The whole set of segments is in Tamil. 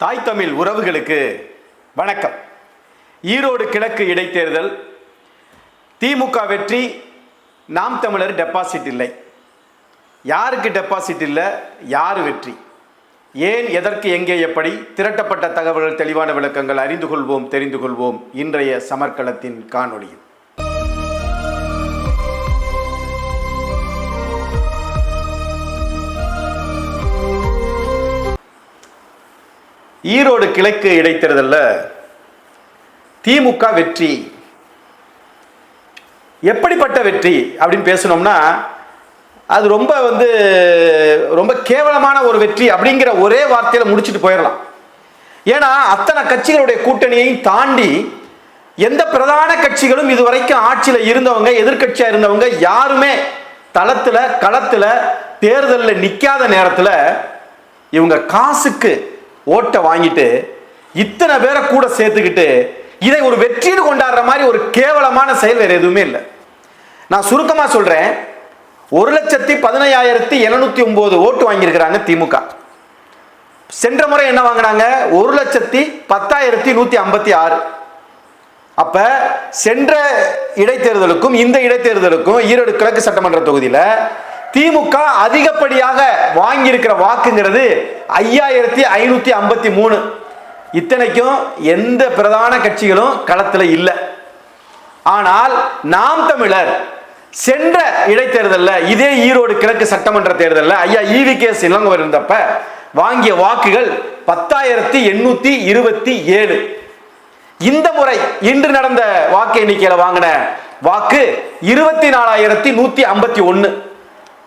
தாய் தமிழ் உறவுகளுக்கு வணக்கம். ஈரோடு கிழக்கு இடைத்தேர்தல் திமுக வெற்றி நாம் தமிழர் டெபாசிட் இல்லை. யாருக்கு டெபாசிட் இல்லை? யார் வெற்றி? ஏன் எதற்கு எங்கே எப்படி? திரட்டப்பட்ட தகவல்கள் தெளிவான விளக்கங்கள் அறிந்து கொள்வோம் தெரிந்து கொள்வோம். இன்றைய சமர்க்களத்தின் காணொளியில். ஈரோடு கிழக்கு இடைத்தேர்தலில் திமுக வெற்றி. எப்படிப்பட்ட வெற்றி அப்படின்னு பேசணும்னா அது ரொம்ப வந்து ரொம்ப கேவலமான ஒரு வெற்றி அப்படிங்கிற ஒரே வார்த்தையில் முடிச்சுட்டு போயிடலாம். ஏன்னா அத்தனை கட்சிகளுடைய கூட்டணியையும் தாண்டி எந்த பிரதான கட்சிகளும் இதுவரைக்கும் ஆட்சியில் இருந்தவங்க எதிர்க்கட்சியாக இருந்தவங்க யாருமே தளத்தில் களத்தில் தேர்தலில் நிற்காத நேரத்தில் இவங்க காசுக்கு ஓட்டை வாங்கிட்டு இத்தனை பேரை கூட சேர்த்துக்கிட்டு இதை ஒரு வெற்றின்னு கொண்டாடுற மாதிரி ஒரு கேவலமான செயல் வேறு எதுவுமே இல்லை. நான் சுருக்கமாக சொல்கிறேன் ஒரு லட்சத்தி பதினையாயிரத்தி எழுநூத்தி ஒன்பது ஓட்டு வாங்கியிருக்கிறாங்க திமுக. சென்ற முறை என்ன வாங்கினாங்க? ஒரு லட்சத்தி பத்தாயிரத்தி நூற்றி ஐம்பத்தி ஆறு. அப்போ சென்ற இடைத்தேர்தலுக்கும் இந்த இடைத்தேர்தலுக்கும் ஈரோடு கிழக்கு சட்டமன்ற தொகுதியில் திமுக அதிகப்படியாக வாங்கியிருக்கிற வாக்குங்கிறது ஐயாயிரத்தி ஐநூத்தி ஐம்பத்தி மூணு. இத்தனைக்கும் எந்த பிரதான கட்சிகளும் களத்தில் இல்லை. ஆனால் நாம் தமிழர் சென்ற இடைத்தேர்தலில் இதே ஈரோடு கிழக்கு சட்டமன்ற தேர்தலில் ஐயா ஈவி கே இளங்கவர் இருந்தப்ப வாங்கிய வாக்குகள் பத்தாயிரத்தி எண்ணூத்தி இருபத்தி ஏழு. இந்த முறை இன்று நடந்த வாக்கு எண்ணிக்கையில் வாங்கின வாக்கு இருபத்தி நாலாயிரத்தி நூத்தி ஐம்பத்தி ஒன்று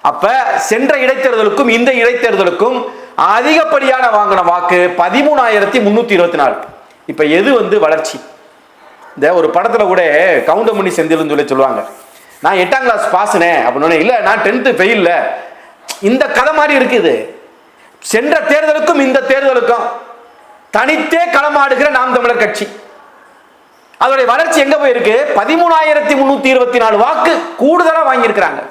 அப்ப சென்ற இடைத்தேர்தலுக்கும் இந்த இடைத்தேர்தலுக்கும் அதிகப்படியான வாங்கின வாக்கு பதிமூணாயிரத்தி முன்னூத்தி இருபத்தி நாலு. இப்ப எது வந்து வளர்ச்சி? இந்த ஒரு படத்துல கூட கவுண்டமணி செந்தில்னு சொல்லி சொல்லுவாங்க. நான் எட்டாம் கிளாஸ் பாஸ்னே அப்படின்னு இல்லை நான் டென்த்து ஃபெயில்ல இந்த கதை மாதிரி இருக்குது சென்ற தேர்தலுக்கும் இந்த தேர்தலுக்கும் தனித்தே களமாடுகிற நாம் தமிழர் கட்சி. அதோடைய வளர்ச்சி எங்க போயிருக்கு? பதிமூணாயிரத்தி முன்னூத்தி இருபத்தி நாலு வாக்கு கூடுதலா வாங்கியிருக்கிறாங்க.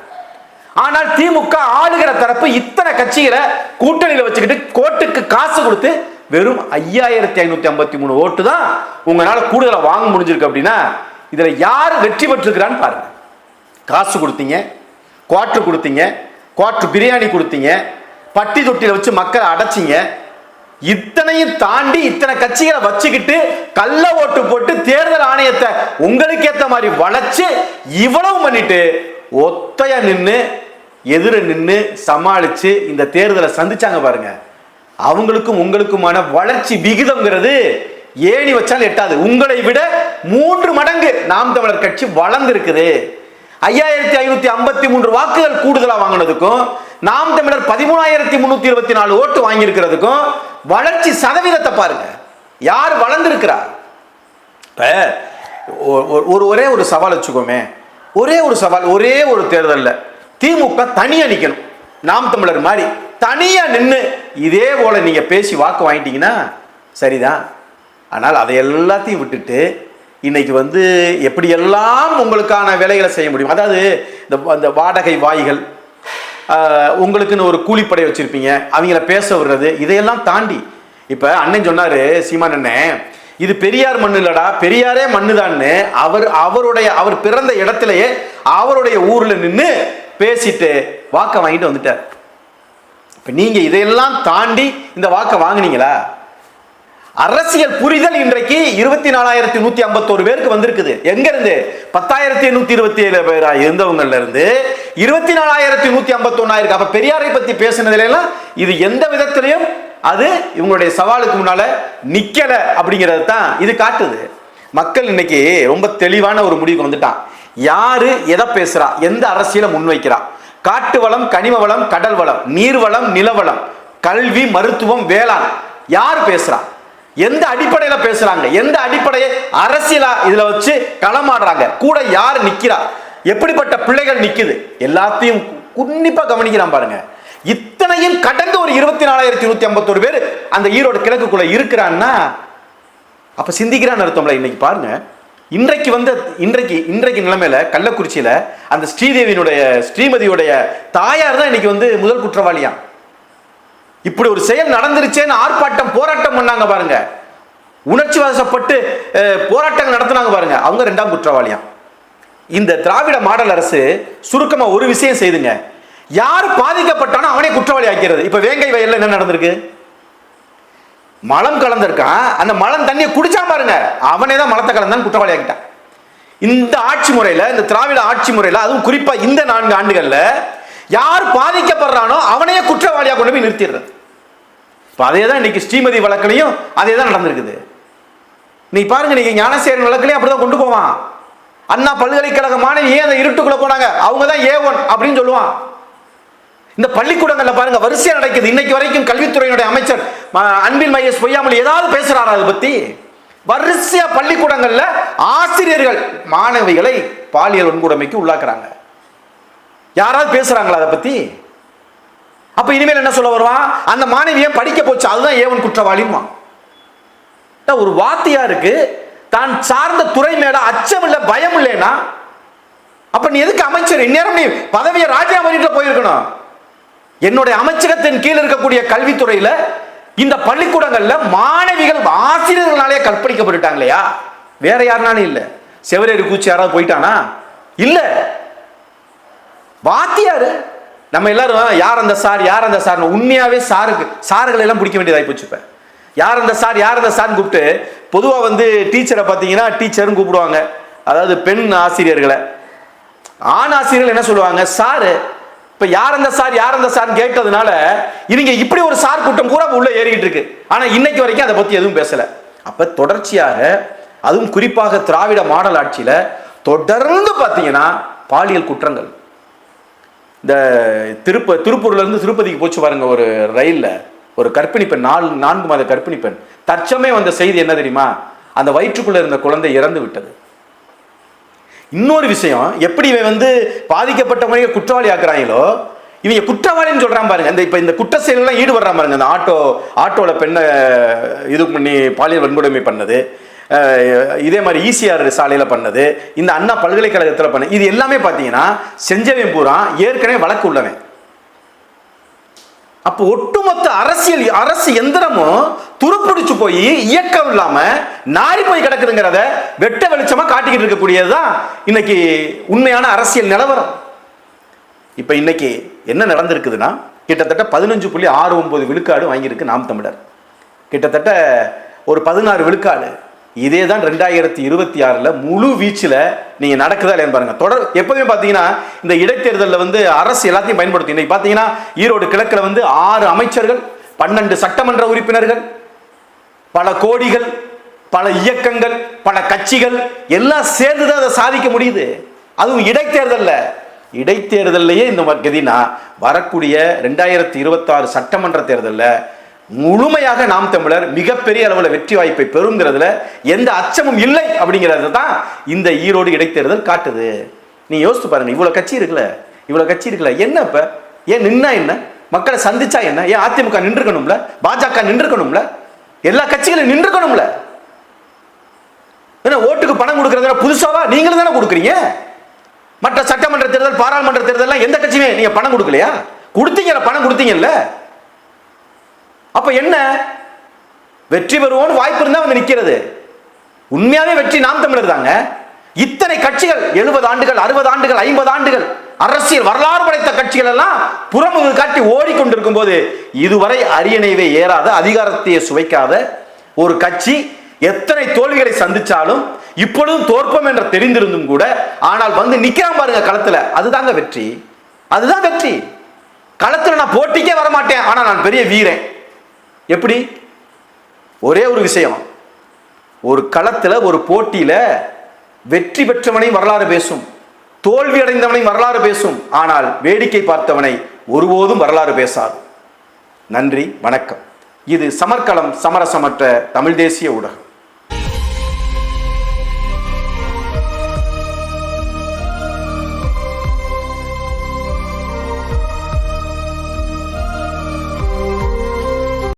ஆனால் திமுக ஆளுகிற தரப்பு இத்தனை கட்சிகளை கூட்டணியில் வச்சுக்கிட்டு கோட்டுக்கு காசு கொடுத்து வெறும் ஐயாயிரத்தி ஐநூத்தி ஐம்பத்தி மூணு ஓட்டு தான் உங்களால கூடுதலாக வாங்க முடிஞ்சிருக்கு அப்படின்னா இதுல யார் வெற்றி பெற்றிருக்கிறான்னு பாருங்க. காசு கொடுத்தீங்க குவாட்ரு கொடுத்தீங்க குவாட்ரு பிரியாணி கொடுத்தீங்க பட்டி தொட்டியில் வச்சு மக்களை அடைச்சிங்க. இத்தனையும் தாண்டி இத்தனை கட்சிகளை வச்சுக்கிட்டு கள்ள ஓட்டு போட்டு தேர்தல் ஆணையத்தை உங்களுக்கு ஏத்த மாதிரி வளைச்சு இவ்வளவு பண்ணிட்டு ஒத்தையா நின்று எதிர நின்று சமாளித்து இந்த தேர்தலை சந்திச்சாங்க பாருங்க. அவங்களுக்கும் உங்களுக்குமான வளர்ச்சி விகிதம்ங்கிறது ஏணி வச்சால் எட்டாது. உங்களை விட மூன்று மடங்கு நாம் தமிழர் கட்சி வளர்ந்துருக்குது. ஐயாயிரத்தி ஐநூத்தி ஐம்பத்தி மூன்று வாக்குகள் கூடுதலாக வாங்கினதுக்கும் நாம் தமிழர் பதிமூணாயிரத்தி முன்னூத்தி இருபத்தி நாலு ஓட்டு வாங்கியிருக்கிறதுக்கும் வளர்ச்சி சதவீதத்தை பாருங்க. யார் வளர்ந்துருக்கிறா? இப்போ ஒரு ஒரே ஒரு சவால் வச்சுக்கோமே. ஒரே ஒரு சவால் ஒரே ஒரு தேர்தலில். திமுக தனியா நிக்கணும். நாம் தமிழர் மாதிரி தனியா நின்று இதே போல நீங்க பேசி வாக்கு வாங்கிட்டீங்கன்னா சரிதான். ஆனால் அதை எல்லாத்தையும் விட்டுட்டு இன்னைக்கு வந்து எப்படியெல்லாம் உங்களுக்கான வேலைகளை செய்ய முடியும்? அதாவது இந்த அந்த வாடகை வாய்கள் உங்களுக்குன்னு ஒரு கூலிப்படை வச்சிருப்பீங்க அவங்கள பேச விடுறது இதையெல்லாம் தாண்டி இப்போ அண்ணன் சொன்னாரு சீமான் அண்ணன் இது பெரியார் மண்ணு இல்லடா பெரியாரே மண்ணுதான்னு அவர் அவருடைய அவர் பிறந்த இடத்துலயே அவருடைய ஊர்ல நின்று பேசிட்டு வாக்கை வாங்கிட்டு வந்துட்டார். இப்போ நீங்கள் இதையெல்லாம் தாண்டி இந்த வாக்கை வாங்குனீங்களா? அரசியல் புரிதல் இன்றைக்கு இருபத்தி நாலாயிரத்தி நூத்தி ஐம்பத்தோரு பேருக்கு வந்திருக்குது. எங்க இருந்து பத்தாயிரத்தி எண்ணூத்தி இருபத்தி ஏழு பேரா இருந்தவங்கல இருந்து இருபத்தி நாலாயிரத்தி நூத்தி ஐம்பத்தி இருக்கு அப்ப பெரியாரை பத்தி பேசினதுல எல்லாம் இது எந்த விதத்திலையும் அது இவங்களுடைய சவாலுக்கு முன்னால நிக்கல அப்படிங்கிறது தான் இது காட்டுது. மக்கள் இன்னைக்கு ரொம்ப தெளிவான ஒரு முடிவுக்கு வந்துட்டான். யாரு எதை பேசுறா? எந்த அரசியலை முன்வைக்கிறா? காட்டு வளம் கனிம வளம் கடல் வளம் நீர்வளம் நிலவளம் கல்வி மருத்துவம் வேளாண். யார் பேசுறா? எந்த அடிப்படையில பேசுறாங்க? எந்த அடிப்படையை அரசியலா இதுல வச்சு களமாடுறாங்க? கூட யார் நிக்கிறா? எப்படிப்பட்ட பிள்ளைகள் நிக்குது? எல்லாத்தையும் உன்னிப்பா கவனிக்கிறான் பாருங்க. இத்தனையும் கடந்த ஒரு இருபத்தி நாலாயிரத்தி நூத்தி ஐம்பத்தோரு பேர் அந்த ஈரோடு கிழக்குக்குள்ள இருக்கிறான்னா அப்ப சிந்திக்கிறான்னு அர்த்தம்ல இன்னைக்கு பாருங்க. இன்றைக்கு வந்து இன்றைக்கு இன்றைக்கு நிலைமையில கள்ளக்குறிச்சியில அந்த ஸ்ரீதேவியினுடைய ஸ்ரீமதியுடைய தாயார் தான் இன்னைக்கு வந்து முதல் குற்றவாளியா இப்படி ஒரு செயல் நடந்துருச்சேன்னு ஆர்ப்பாட்டம் போராட்டம் பண்ணாங்க பாருங்க. உணர்ச்சி வசப்பட்டு போராட்டங்கள் நடத்தினாங்க பாருங்க. அவங்க ரெண்டாம் குற்றவாளியா இந்த திராவிட மாடல் அரசு சுருக்கமா ஒரு விஷயம் செய்துங்க. யார் பாதிக்கப்பட்டானோ அவனே குற்றவாளி ஆக்கிறது. இப்ப வேங்கை வயல்ல என்ன நடந்திருக்கு? மலம் கலந்திருக்கான். அந்த மலம் தண்ணியை குடிச்சா பாருங்க. அவனே தான் மலத்தை கலந்தான் குற்றவாளியாகிட்டான் இந்த ஆட்சி முறையில் இந்த திராவிட ஆட்சி முறையில் அதுவும் குறிப்பாக இந்த நான்கு ஆண்டுகளில் யார் பாதிக்கப்படுறானோ அவனையே குற்றவாளியாக கொண்டு போய் நிறுத்திடுறது. இப்போ அதே தான் இன்னைக்கு ஸ்ரீமதி வழக்கிலையும் அதே தான் நடந்திருக்குது. நீ பாருங்க நீங்க ஞானசேரன் வழக்குலையும் அப்படிதான் கொண்டு போவான். அண்ணா பல்கலைக்கழக மாணவி ஏன் அந்த இருட்டுக்குள்ளே போனாங்க? அவங்க தான் ஏ ஒன் அப்படின்னு சொல்லுவான். இந்த பள்ளிக்கூடங்கள்ல பாருங்க வரிசையா நடக்குது. இன்னைக்கு வரைக்கும் கல்வித்துறையினுடைய அமைச்சர் ம- அன்பில் மையஸ் பொய்யாமல் ஏதாவது பேசுறாரா அதை பத்தி? வரிசையா பள்ளிக்கூடங்கள்ல ஆசிரியர்கள் மாணவிகளை பாலியல் வன்கொடுமைக்கு உள்ளாக்குறாங்க. யாராவது பேசுறாங்களா அதை பத்தி? அப்ப இனிமேல் என்ன சொல்ல வருவான்? அந்த மாணவியை படிக்க போச்சு? அதுதான் ஏவன் குற்றவாளிமா ஒரு வாத்தியாருக்கு தான் சார்ந்த துறை மேல அச்சம் இல்ல பயம் இல்லைன்னா அப்ப நீ எதுக்கு அமைச்சர்? இந்நேரம் நீ பதவியை ராஜினாமா பண்ணிட்டு போயிருக்கணும். என்னுடைய அமைச்சகத்தின் கீழ் இருக்கக்கூடிய கல்வித்துறையில இந்த பள்ளிக்கூடங்கள்ல மாணவிகள் ஆசிரியர்களாலே கற்பழிக்கப்பட்டுட்டாங்க இல்லையா வேற யாருனாலும் இல்ல. செவரேறு கூச்சி யாராவது போயிட்டானா? இல்ல. வாத்தியாரு. நம்ம எல்லாரும் யார் அந்த சார் யார் அந்த சார் உண்மையாவே சாருக்கு சாருகளை எல்லாம் பிடிக்க வேண்டியதாகி போச்சு இப்ப. யார் அந்த சார் யார் அந்த சார்னு கூப்பிட்டு பொதுவா வந்து டீச்சரை பார்த்தீங்கன்னா டீச்சர்னு கூப்பிடுவாங்க. அதாவது பெண் ஆசிரியர்களை. ஆண் ஆசிரியர்கள் என்ன சொல்லுவாங்க? சாரு இப்ப யார் அந்த சார் யார் அந்த சார் கேட்டதுனால இவங்க இப்படி ஒரு சார் கூட்டம் பூரா உள்ள ஏறிக்கிட்டு இருக்கு. ஆனா இன்னைக்கு வரைக்கும் அதை பத்தி எதுவும் பேசல. அப்ப தொடர்ச்சியாக அதுவும் குறிப்பாக திராவிட மாடல் ஆட்சியில தொடர்ந்து பாத்தீங்கன்னா பாலியல் குற்றங்கள். இந்த திருப்ப திருப்பூர்ல இருந்து திருப்பதிக்கு போச்சு பாருங்க ஒரு ரயில்ல. ஒரு கற்பிணி பெண் நாலு நான்கு மாத கற்பிணி பெண். தற்சமே வந்த செய்தி என்ன தெரியுமா? அந்த வயிற்றுக்குள்ள இருந்த குழந்தை இறந்து விட்டது. இன்னொரு விஷயம் எப்படி இவன் வந்து பாதிக்கப்பட்டவங்க குற்றவாளி ஆக்குறாங்களோ இவங்க குற்றவாளின்னு சொல்கிறான் பாருங்க. இந்த இப்போ இந்த குற்ற செயலாம் ஈடுபடுறான் பாருங்க. அந்த ஆட்டோ ஆட்டோவில் பெண்ணை இது பண்ணி பாலியல் வன்கொடுமை பண்ணது இதே மாதிரி ஈசிஆர் சாலையில் பண்ணது இந்த அண்ணா பல்கலைக்கழகத்தில் பண்ண இது எல்லாமே பார்த்தீங்கன்னா செஞ்சவன் பூரா ஏற்கனவே வழக்கு உள்ளவன். அப்போ ஒட்டுமொத்த அரசியல் அரசு எந்திரமும் துருப்பிடிச்சு போய் இயக்கம் இல்லாம நாரி போய் கிடக்குதுங்கிறத வெட்ட வெளிச்சமா காட்டிக்கிட்டு இருக்கக்கூடியதுதான் இன்னைக்கு உண்மையான அரசியல் நிலவரம். இப்ப இன்னைக்கு என்ன நடந்திருக்குதுன்னா கிட்டத்தட்ட பதினஞ்சு புள்ளி ஆறு ஒன்பது விழுக்காடு வாங்கியிருக்கு நாம் தமிழர். கிட்டத்தட்ட ஒரு பதினாறு விழுக்காடு இதே தான் ரெண்டாயிரத்தி இருபத்தி ஆறில் முழு வீச்சில் நீங்கள் நடக்குதா இல்லையான்னு பாருங்கள் தொடர் எப்போதுமே பார்த்தீங்கன்னா இந்த இடைத்தேர்தலில் வந்து அரசு எல்லாத்தையும் பயன்படுத்தி இன்றைக்கி பார்த்தீங்கன்னா ஈரோடு கிழக்கில் வந்து ஆறு அமைச்சர்கள் பன்னெண்டு சட்டமன்ற உறுப்பினர்கள் பல கோடிகள் பல இயக்கங்கள் பல கட்சிகள் எல்லாம் சேர்ந்து தான் அதை சாதிக்க முடியுது. அதுவும் இடைத்தேர்தலில். இடைத்தேர்தல்லையே இந்த மாதிரி கதினா வரக்கூடிய ரெண்டாயிரத்தி இருபத்தாறு சட்டமன்ற தேர்தலில் முழுமையாக நாம் தமிழர் மிகப்பெரிய அளவில் வெற்றி வாய்ப்பை பெறுங்கிறதுல எந்த அச்சமும் இல்லை அப்படிங்கிறது தான் இந்த ஈரோடு இடைத்தேர்தல் காட்டுது. நீ யோசித்து பாருங்க இவ்வளோ கட்சி இருக்குல்ல இவ்வளோ கட்சி இருக்குல்ல என்ன இப்போ? ஏன் நின்னா என்ன? மக்களை சந்திச்சா என்ன? ஏன் அதிமுக நின்றுக்கணும்ல பாஜக நின்றுக்கணும்ல எல்லா கட்சிகளும் நின்றுக்கணும்ல என்ன ஓட்டுக்கு பணம் கொடுக்கறதுல புதுசாவா? நீங்களும் தானே கொடுக்குறீங்க? மற்ற சட்டமன்ற தேர்தல் பாராளுமன்ற தேர்தல்லாம் எந்த கட்சியுமே நீங்க பணம் கொடுக்கலையா? கொடுத்தீங்கல்ல பணம் கொடுத்தீங்கல்ல? அப்ப என்ன? வெற்றி பெறுவோம்னு வாய்ப்பு இருந்தா வந்து நிக்கிறது. உண்மையாவே வெற்றி நாம் தமிழர் தாங்க. இத்தனை கட்சிகள் எழுபது ஆண்டுகள் அறுபது ஆண்டுகள் ஐம்பது ஆண்டுகள் அரசியல் வரலாறு படைத்த கட்சிகள் எல்லாம் புறமுகு காட்டி ஓடிக்கொண்டிருக்கும் போது இதுவரை அரியணைவே ஏறாத அதிகாரத்தையே சுவைக்காத ஒரு கட்சி எத்தனை தோல்விகளை சந்திச்சாலும் இப்பொழுதும் தோற்பம் என்ற தெரிந்திருந்தும் கூட ஆனால் வந்து நிக்கிறான் பாருங்க களத்துல. அதுதாங்க வெற்றி. அதுதான் வெற்றி. களத்துல நான் போட்டிக்கே வர மாட்டேன் ஆனா நான் பெரிய வீரன். எப்படி? ஒரே ஒரு விஷயம். ஒரு களத்தில் ஒரு போட்டியில் வெற்றி பெற்றவனை வரலாறு பேசும். தோல்வி அடைந்தவனை வரலாறு பேசும். ஆனால் வேடிக்கை பார்த்தவனை ஒருபோதும் வரலாறு பேசாது. நன்றி வணக்கம். இது சமர்க்களம் சமரசமற்ற தமிழ் தேசிய ஊடகம்.